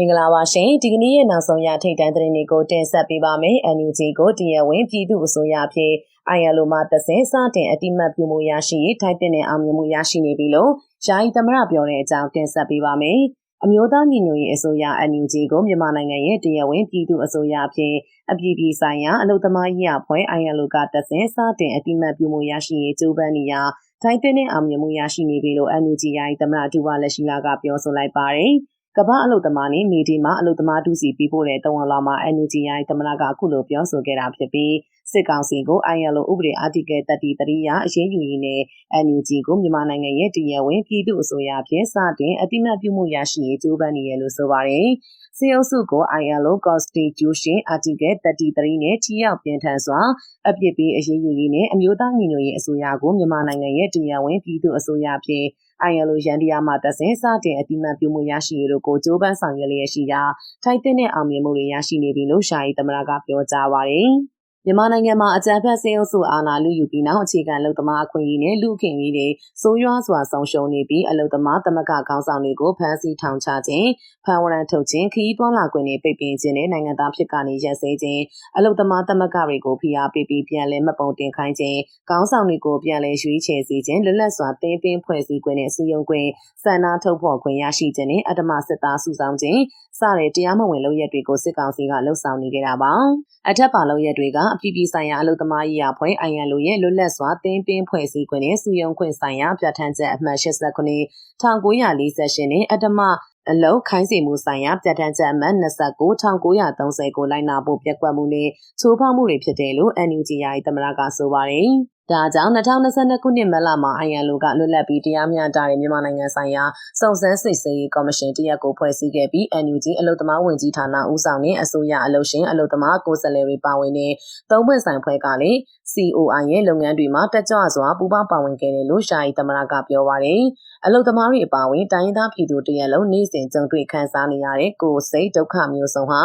မင်္ဂလာပါရှင်ဒီကနေ့ရဲ့နောက်ဆုံးရထိတ်တန့်သတင်းတွေကိုတင်ဆက်ပေးပါမယ် NUG ကိုတရားဝင်ပြည်သူအစိုးရဖြင့် ILO မှတဆင်စတင်အတိမတ်ပြုမှုရရှိရေးထိုက်တဲ့အောင်မြင်မှုရရှိနေပြီလို့ယာယီသမရပြောတဲ့အကြောင်းတင်ဆက်ပေးပါမယ်အမျိုးသားညီညွတ်ရေးအစိုးရ NUG ကိုမြန်မာနိုင်ငံရဲ့တရားဝင်ပြည်သူအစိုးရဖြင့်အပြည်ပြည်ဆိုင်ရာအလုံသမားရေးအဖွဲ့ ILO ကတဆင်စတင်အတိမတ်ပြုမှုရရှိရေးကြိုးပမ်းနေရာထိုက်တဲ့အောင်မြင်မှုရရှိနေပြီလို့ NUG ယာယီသမရဒူဝါလက်ရှိလာကပြောဆိုလိုက်ပါတယ်။ ကမ္ဘာအလုသမားနဲ့မီဒီမှာအလုသမားဒုစီပြီးပို့တဲ့တုံးလာမှာ NUG ရိုင်းသမရကအခုလိုပြောဆိုခဲ့တာဖြစ်ပြီးစစ်ကောင်စီကို ILO ဥပဒေအာတိက33ရအရေးယူရင်းနဲ့ NUG ကိုမြန်မာနိုင်ငံရဲ့တရားဝင်ပြည်သူ့အစိုးရဖြင့်စတင်အတိမတ်ပြုမှုရရှိရေးကြိုးပမ်းနေရလို့ဆိုပါတယ်။စီအုပ်စုကို ILO Constitution Article 33နဲ့ထိရောက်ပြင်းထန်စွာအပြစ်ပေးအရေးယူရင်းနဲ့အမျိုးသားညီညွတ်ရေးအစိုးရကိုမြန်မာနိုင်ငံရဲ့တရားဝင်ပြည်သူ့အစိုးရဖြင့် ILO ရန်တရားမှတဆင်စတင်အတိမတ်ပြုမှုရရှိရလို့ကိုကြိုးပမ်းဆောင်ရွက်လျက်ရှိရာထိုက်တဲ့အောင်မြင်မှုတွေရရှိနေပြီလို့ရှာယီသမရကပြောကြားပါတယ်။ မြန်မာနိုင်ငံမှာအကြမ်းဖက်စေအုပ်စုအာဏာလုယူပြီးနောက်အခြေခံလုံသမားအခွင့်အရေးနဲ့လူခင်ကြီးတွေစိုးရွားစွာဆုံးရှုံးနေပြီးအလုံသမားသမဂခေါင်းဆောင်တွေကိုဖမ်းဆီးထောင်ချခြင်းဖမ်းဝရမ်းထုတ်ခြင်းခရီးသွားလာခွင့်တွေပိတ်ပင်ခြင်းနဲ့နိုင်ငံသားဖြစ်ကနေရက်စဲခြင်းအလုံသမားသမဂတွေကိုဖိအားပေးပြီးပြန်လည်မပုံတင်ခိုင်းခြင်းခေါင်းဆောင်တွေကိုပြန်လည်ရွေးချယ်စေခြင်းလွတ်လပ်စွာတင်းပင်းဖွဲ့စည်းခွင့်နဲ့စီယုံခွင့်စံနာထုတ်ဖော်ခွင့်ရရှိခြင်းနဲ့အတ္တမစစ်သားစုဆောင်ခြင်းစတဲ့တရားမဝင်လုပ်ရက်တွေကိုစစ်ကောင်စီကလှုံ့ဆော်နေကြတာပါအထက်ပါလုပ်ရက်တွေကအပြည်ပြည်ဆိုင်ရာအလုပ်သမားရေးရာဖွဲ့ ILO ရဲ့လွတ်လပ်စွာတင်းပင်းဖွဲ့စည်းခွင့်နဲ့စုယုံခွင့်ဆိုင်ရာပြဋ္ဌာန်းချက်အမှတ်89 1948နဲ့အတ္တမ အလုံးခိုင်းစေမှုဆိုင်ရာပြဋ္ဌာန်းချက်အမှတ်29 1930ကိုလိုက်နာဖို့ပြက်ကွက်မှုနဲ့ချိုးဖောက်မှုတွေဖြစ်တယ်လို့ NUG ရာသမရကဆိုပါတယ်။ဒါကြောင့်2022ခုနှစ်မလမှာ ILO ကလွတ်လပ်ပြီးတရားမျှတတဲ့မြန်မာနိုင်ငံဆိုင်ရာစုံစမ်းစစ်ဆေးရေးကော်မရှင်တရက်ကိုဖွဲ့စည်းခဲ့ပြီး NUG အလုသမားဝင်ကြီးဌာနဦးဆောင်တဲ့အစိုးရအလုရှင်အလုသမားကိုယ်စားလှယ်တွေပါဝင်တဲ့သုံးပွင့်ဆိုင်ဖွဲ့ကလည်း COI ရဲ့လုပ်ငန်းတွေမှာတက်ကြွစွာပူးပေါင်းပါဝင်ခဲ့တယ်လို့ရှာယီသမရကပြောပါတယ်။အလုသမားတွေအပါအဝင်တိုင်းရင်းသားပြည်သူတရက်လုံးနေ့စဉ်ကြုံတွေ့ခံစားနေရတဲ့ကိုယ်စိတ်ဒုက္ခမျိုးစုံဟာ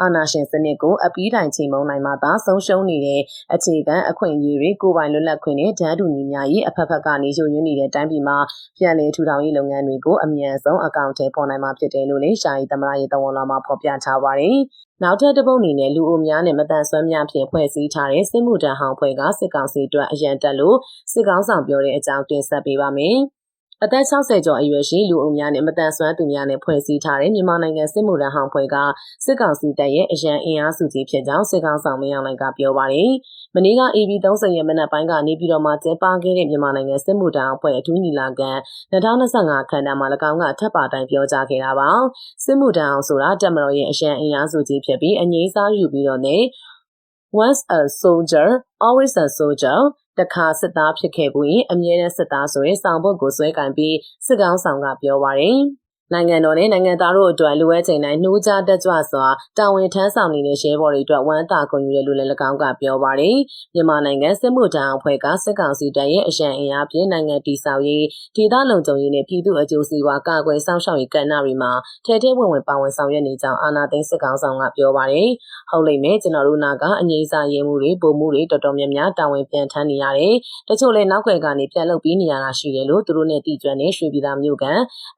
အာဏာရှင်စနစ်ကိုအပီးတိုင်ချိန်မုံနိုင်မှသာဆုံးရှုံးနေတဲ့အခြေခံအခွင့်အရေးတွေကိုယ်ပိုင်လွတ်လပ်ခွင့်နဲ့ဓာတ်တူညီများရေးအဖက်ဖက်ကနေရုံရင်းနေတဲ့တိုင်းပြည်မှာပြန်လည်ထူထောင်ရေးလုပ်ငန်းတွေကိုအမြန်ဆုံးအကောင့်ထဲပေါ်နိုင်မှာဖြစ်တယ်လို့လည်းရှာယီသမရရေးတဝန်လာမှာဖော်ပြထားပါတယ်။ နောက်ထပ်တစ်ပုတ်အနေနဲ့လူအုပ်များနဲ့မတန်ဆွမ်းများဖြင့်ဖွဲ့စည်းထားတဲ့စစ်မှုထမ်းဟောင်းဖွဲ့ကစစ်ကောင်စီအတွက်အရန်တက်လို့စစ်ကောင်ဆောင်ပြောတဲ့အကြောင်းတင်ဆက်ပေးပါမယ်။ အသက်60ကျော်အရွယ်ရှိလူအုပ်များနဲ့မတန်ဆွမ်းသူများနဲ့ဖွဲ့စည်းထားတဲ့မြန်မာနိုင်ငံစစ်မှုထမ်းဟောင်းဖွဲ့ကစစ်ကောင်စီတပ်ရဲ့အရန်အင်အားစုကြီးဖြစ်ကြောင်းစစ်ကောင်ဆောင်မင်းအောင်လှိုင်ကပြောပါတယ်။မနေ့က AB 30ရက်မနက်ပိုင်းကနေပြည်တော်မှာကျင်းပခဲ့တဲ့မြန်မာနိုင်ငံစစ်မှုထမ်းအဖွဲ့အထူးညီလာခံ2025ခန်းသားမှာ၎င်းကထပ်ပါတိုင်းပြောကြားခဲ့တာပါ။စစ်မှုထမ်းအောင်ဆိုတာတက်မတော်ရဲ့အရန်အင်အားစုကြီးဖြစ်ပြီးအငြိမ်းစားယူပြီးတော့နေ once a soldier always a soldier တခါစစ်သားဖြစ်ခဲ့ဘူးရင်အမြဲတမ်းစစ်သားဆိုရင်ဆောင်ဘုတ်ကိုဆွဲကင်ပြီးစစ်ကောင်းဆောင်ကပြောပါတယ်။ နိုင်ငံတော်နဲ့နိုင်ငံသားတို့အတွက်လိုအပ်ချိန်တိုင်းနှိုးကြားတက်ကြွစွာတာဝန်ထမ်းဆောင်နေတဲ့ရဲဘော်တွေအတွက်ဝမ်းသာဂုဏ်ယူတယ်လို့လည်း၎င်းကပြောပါတယ်။မြန်မာနိုင်ငံစစ်မှုထမ်းအဖွဲ့ကစစ်ကောင်စီတပ်ရဲ့အရန်အင်အားဖြင့်နိုင်ငံတည်ဆောက်ရေးဒေသလုံခြုံရေးနဲ့ပြည်သူ့အကျိုးစီးပွားကာကွယ်စောင့်ရှောက်ရေးကဏ္ဍတွေမှာထဲထဲဝင်ဝင်ပါဝင်ဆောင်ရွက်နေကြောင်းအာဏာသိမ်းစစ်ကောင်ဆောင်ကပြောပါတယ်။ဟုတ်လိမ့်မယ်ကျွန်တော်တို့နာကအငြိမ်းစာရေးမှုတွေပုံမှုတွေတော်တော်များများတာဝန်ပြန်ထမ်းနေရတယ်။တချို့လည်းနောက်ွယ်ကနေပြန်လုပ်ပြီးနေရတာရှိတယ်လို့သူတို့နဲ့တည်ကျွမ်းနေရွှေပြည်သာမြို့က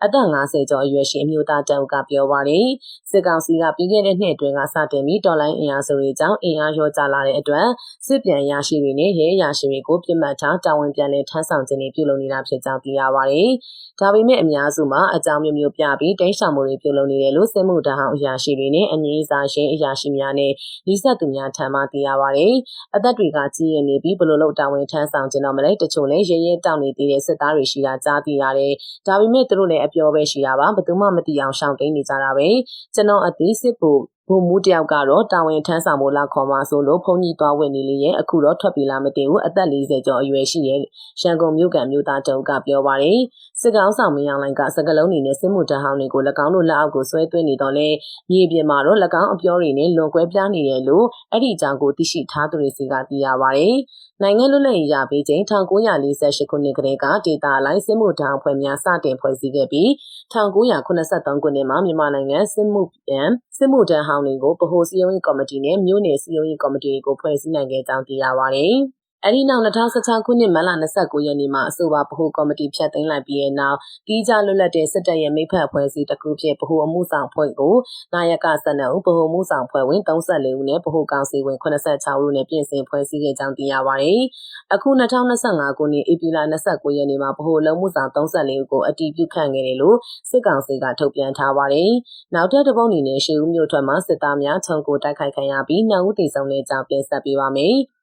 အသက်50ကျော်အရွယ်ရှိအမျိုးသားတအုပ်ကပြောပါတယ်။စစ်ကောင်စီကပြီးခဲ့တဲ့နှစ်အတွင်းကစတင်ပြီးတော်လိုင်းအင်အားစုတွေကြောင့်အင်အားလျော့ကျလာတဲ့အတွက်စစ်ပြန်ရရှိတွေနဲ့ရဲရရှိတွေကိုပြစ်မှတ်ထားတာဝန်ပြန်လည်ထမ်းဆောင်ခြင်းတွေပြုလုပ်နေတာဖြစ်ကြောင်းသိရပါတယ်။ဒါပေမဲ့အများစုမှာအကြောင်းမျိုးမျိုးပြပြီးတိန့်ရှောင်မှုတွေပြုလုပ်နေတယ်လို့စစ်မှုထမ်းဟောင်းအရာရှိတွေနဲ့အငြင်းစားရှင်အရာရှိများနဲ့ဒီဆက်သူများထံမှသိရပါတယ်။အသက်တွေကကြီးရနေပြီးဘလို့လို့တာဝန်ထမ်းဆောင်ခြင်းတော့မလဲတချို့လည်းရဲရဲတောင်းနေသေးတဲ့စစ်သားတွေရှိတာကြားသိရတယ်။ဒါပေမဲ့သူတို့လည်းအပြောပဲရှိတာပါဘယ်သူမှမသိအောင်ရှောင်တိန်နေကြတာပဲကျွန်တော်အသေးစစ်ဖို့ ဘုံမူတယောက်ကတော့တာဝန်ထမ်းဆောင်ဖို့လာခေါ်မှာဆိုလို့ဖုန်ကြီးသွားဝင်နေလေရဲ့အခုတော့ထွက်ပြေးလာမသိဘူးအသက်40ကျော်အရွယ်ရှိရဲ့ရန်ကုန်မြို့ကမြို့သားတုံးကပြောပါတယ်စစ်ကောင်ဆောင်မင်းအောင်လိုင်ကစကလုံးနေနဲ့စစ်မှုတန်းဟောင်းတွေကို၎င်းတို့လက်အောက်ကိုဆွဲသွင်းနေတော့လဲမြေပြင်မှာတော့၎င်းအပြောတွေနဲ့လွန်ကွဲပြားနေတယ်လို့အဲ့ဒီအကြောင်းကိုသိရှိထားသူတွေစီကသိရပါတယ်နိုင်ငံလွတ်လပ်ရေးရပြီးချိန်1948ခုနှစ်ကတည်းကဒေတာလိုင်းစစ်မှုထမ်းအဖွဲ့များစတင်ဖွဲ့စည်းခဲ့ပြီး1983ခုနှစ်မှာမြန်မာနိုင်ငံစစ်မှုပြန်စစ်မှုထမ်းဟောင်းတွေကိုဗဟိုစည်းရုံးရေးကော်မတီနဲ့မြို့နယ်စည်းရုံးရေးကော်မတီကိုဖွဲ့စည်းနိုင်ခဲ့ကြောင်းသိရပါတယ်။ အဲ့ဒီနောက်2016ခုနှစ်မတ်လ29ရက်နေ့မှာအဆိုပါဗဟိုကော်မတီဖျက်သိမ်းလိုက်ပြီးတဲ့နောက်တီးကြလွတ်လပ်တဲ့စစ်တပ်ရဲ့မိဖက်အဖွဲ့အစည်းတစ်ခုဖြစ်ဗဟိုအမှုဆောင်ဖွဲ့ကိုနာယက12ဦးဗဟိုမှုဆောင်ဖွဲ့ဝင်34ဦးနဲ့ဗဟိုကောင်စီဝင်86ဦးနဲ့ပြင်ဆင်ဖွဲ့စည်းခဲ့ကြောင်းသိရပါတယ်။အခု2025ခုနှစ်ဧပြီလ29ရက်နေ့မှာဗဟိုလုံးမှုဆောင်34ဦးကိုအတည်ပြုခန့်ခဲ့တယ်လို့စစ်ကောင်စီကထုတ်ပြန်ထားပါတယ်။နောက်ထပ်တစ်ပုတ်အနေနဲ့ရှေးဦးမြို့ထွက်မှာစစ်သားများခြုံကိုတိုက်ခိုက်ခံရပြီးနှောင်ဦးတည်ဆုံတဲ့ကြောင်းပြင်ဆက်ပေးပါမယ်။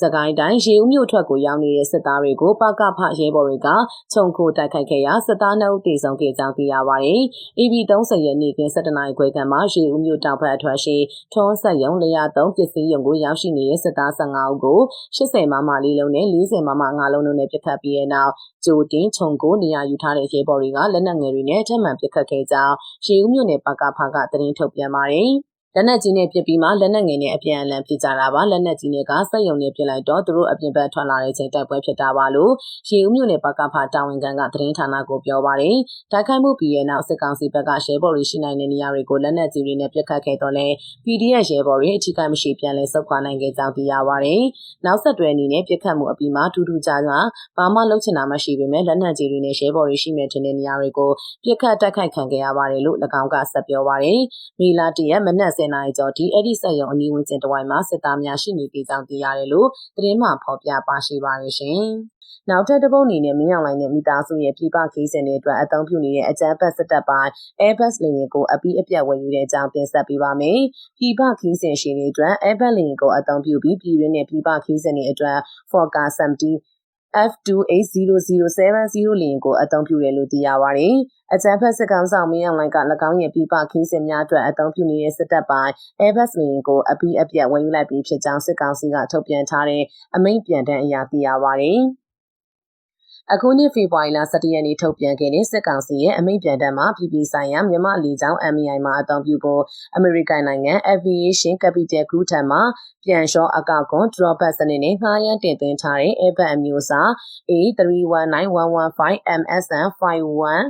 စကိုင်းတိုင်းရေဦးမြို့ထွက်ကိုရောက်နေတဲ့စစ်သားတွေကိုပကဖရဲဘော်တွေကခြုံခိုတိုက်ခိုက်ခဲ့ရာစစ်သားနှုတ်တေဆောင်ခဲ့ကြောင်းသိရပါတယ်။ EB 30ရက်နေ့က7နိုင်ခွဲခန့်မှာရေဦးမြို့တောင်ဘက်အထွက်ရှိထွန်းဆက်ရုံလျာသုံးပစ္စည်းရုံကိုရောက်ရှိနေတဲ့စစ်သား15ဦးကို80မမလေးလုံးနဲ့40မမ5လုံးတို့နဲ့ပစ်ခတ်ပြီးတဲ့နောက်ဂျိုတင်ခြုံကိုနေရာယူထားတဲ့ရဲဘော်တွေကလက်နက်ငယ်တွေနဲ့ထပ်မံပစ်ခတ်ခဲ့ကြောင်းရေဦးမြို့နယ်ပကဖကသတင်းထုတ်ပြန်ပါတယ်။ လက်နက်ကြီးနဲ့ပစ်ပြီးမှလက်နက်ငယ်နဲ့အပြန်အလှန်ပစ်ကြတာပါလက်နက်ကြီးနဲ့ကစက်ယုံနဲ့ပစ်လိုက်တော့သူတို့အပြင်ဘက်ထွက်လာတဲ့ချိန်တိုက်ပွဲဖြစ်တာပါလို့ရေဦးမြို့နယ်ပကဖတာဝန်ခံကသတင်းဌာနကိုပြောပါတယ်တိုက်ခိုက်မှုပြီးရဲ့နောက်စစ်ကောင်စီဘက်ကရဲဘော်တွေရှိနိုင်တဲ့နေရာတွေကိုလက်နက်ကြီးတွေနဲ့ပစ်ခတ်ခဲ့တော့လဲ PDF ရဲဘော်တွေအထိကမရှိပြန်လဲဆုတ်ခွာနိုင်ခဲ့ကြောင်းသိရပါတယ်နောက်ဆက်တွဲအနေနဲ့ပစ်ခတ်မှုအပြီးမှာထူးထူးခြားခြားဘာမှလုပ်ချင်တာမရှိပေမဲ့လက်နက်ကြီးတွေနဲ့ရဲဘော်တွေရှိမဲ့တဲ့နေရာတွေကိုပစ်ခတ်တိုက်ခိုက်ခံခဲ့ရပါတယ်လို့၎င်းကဆက်ပြောပါတယ်မေလာတရက်မနက်10နာရီကျော်ထိအဲ့ဒီဆက်ရုံအနီးဝန်းကျင်တစ်ဝိုက်မှာစစ်သားများရှိနေသေးကြောင်းသိရတယ်လို့သတင်းမှဖော်ပြပါရှိပါတယ်ရှင်။နောက်ထပ်တစ်ပုတ်အနေနဲ့မင်းအောင်လိုင်းနဲ့မိသားစုရဲ့ပြည်ပခီးစဉ်တွေအတွက်အသုံးပြုနေတဲ့အကြမ်းဖက်စစ်တပ်ပိုင်း Airbus လေယာဉ်ကိုအပြီးအပြတ်ဝယ်ယူတဲ့အကြောင်းတင်ဆက်ပေးပါမယ်။ပြည်ပခီးစဉ်ရှင်တွေအတွက် Airbus လေယာဉ်ကိုအသုံးပြုပြီးပြည်တွင်းနဲ့ပြည်ပခီးစဉ်တွေအတွက် Fokker 70 F28007 လင်းကိုအသုံးပြုတယ်လို့သိရပါတယ်။အကြမ်းဖက်စစ်ကောင်ဆောင်မင်းအောင်လှိုင်က၎င်းရဲ့ပြည်ပခီးစဉ်များအတွက်အသုံးပြုနေတဲ့စစ်တပ်ပိုင်း Airbus လင်းကိုအပြီးအပြတ်ဝန်ယူလိုက်ပြီးဖြစ်ကြောင်းစစ်ကောင်စီကထုတ်ပြန်ထားတဲ့အမိန့်ပြန်တမ်းအရာသိရပါတယ်။ အခုနှစ်ဖေဖော်ဝါရီလ17ရက်နေ့ထုတ်ပြန်ခဲ့တဲ့စစ်ကောင်စီရဲ့အမိန့်ပြန်တမ်းမှာပြည်ပဆိုင်ရာမြန်မာလေကြောင်း MI မှာအသုံးပြုဖို့အမေရိကန်နိုင်ငံ Aviation Capital Group ထံမှပြန်လျှောအကောက်ကွန် drawback စနစ်နဲ့ငှားရမ်းတင်သွင်းထားတဲ့ Airbus အမျိုးအစား A319115 MSN 51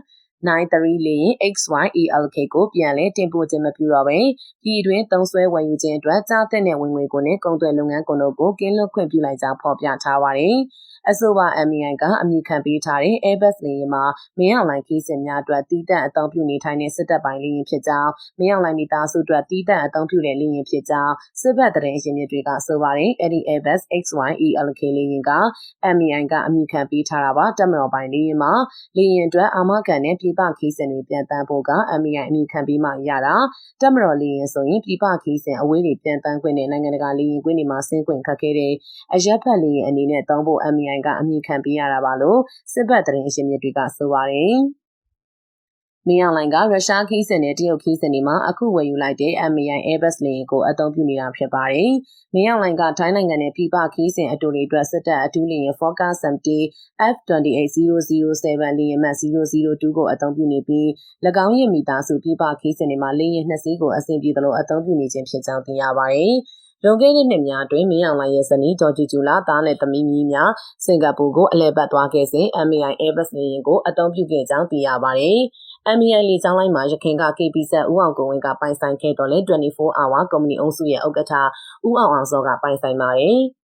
93လေး XYELK ကိုပြန်လဲတင်ပို့ခြင်းမပြုတော့ပဲပြည်တွင်းသုံးစွဲဝယ်ယူခြင်းအတွက်ကြားတဲ့ဝင်ငွေကိုနဲ့ကုန်သွယ်လုပ်ငန်းကုန်တို့ကိုကင်းလွတ်ခွင့်ပြုလိုက်ကြောင်းဖော်ပြထားပါတယ်။ အဆိုပါ MI ကအမိခံပေးထားတဲ့ Airbus လေယာဉ်မှာမင်းအောင်လှိုင်ခီးစဉ်များအတွက်တီးတန့်အသုံးပြုနေထိုင်တဲ့စစ်တပ်ပိုင်းလေယာဉ်ဖြစ်ကြောင်းမင်းအောင်လှိုင်မိသားစုအတွက်တီးတန့်အသုံးပြုတဲ့လေယာဉ်ဖြစ်ကြောင်းစစ်ဘက်တရင်ရင်းမြစ်တွေကဆိုပါတယ်။အဲဒီ Airbus XYELK လေယာဉ်က MI ကအမိခံပေးထားတာပါတက်မတော်ပိုင်းလေယာဉ်မှာလေယာဉ်အတွက်အာမခံနဲ့ပြည်ပခီးစဉ်တွေပြန်တန်းဖို့က MI အမိခံပြီးမှရတာတက်မတော်လေယာဉ်ဆိုရင်ပြည်ပခီးစဉ်အဝေးတွေပြန်တန်းခွင့်နဲ့နိုင်ငံတကာလေယာဉ်ကွင်းတွေမှာဆင်းခွင့်ခတ်ခဲ့တဲ့အရက်ဖက်လေယာဉ်အနေနဲ့သုံးဖို့ MI ကအမိခံပေးရတာပါလို့စစ်ဘက်သတင်းအရှင်မြစ်တွေကဆိုပါတယ်။မင်းအောင်လိုင်ကရုရှားခီးစဉ်နဲ့တရုတ်ခီးစဉ်တွေမှာအခုဝယ်ယူလိုက်တဲ့ MI Airbus လေယာဉ်ကိုအသုံးပြုနေတာဖြစ်ပါတယ်။မင်းအောင်လိုင်ကထိုင်းနိုင်ငံနဲ့ပြည်ပခီးစဉ်အတူတွေအတွက်စစ်တပ်အထူးလေယာဉ် Fokker 70 F28007 လေယာဉ်မှ002ကိုအသုံးပြုနေပြီး၎င်းရဲ့မိသားစုပြည်ပခီးစဉ်တွေမှာလေယာဉ်နှစ်စီးကိုအဆင်ပြေသလိုအသုံးပြုနေခြင်းဖြစ်ကြောင်းသိရပါတယ်။ လွန်ခဲ့တဲ့နှစ်များတွင်မင်းအောင်လှိုင်ရဲ့ဇနီးဂျော်ဂျီဂျူလာသားနဲ့သမီးမြီးများစင်ကာပူကိုအလဲပတ်သွားခဲ့စဉ် MAI Airbus လေယာဉ်ကိုအသုံးပြုခဲ့ကြောင်းသိရပါတယ်။ MAI လေကြောင်းလိုင်းမှာရခိုင်က KPZ ဦးအောင်ကိုဝင်းကပိုင်ဆိုင်ခဲ့တော်လဲ24 hour ကုမ္ပဏီအုပ်စုရဲ့ဥက္ကဋ္ဌဦးအောင်အောင်စောကပိုင်ဆိုင်ပါတယ်။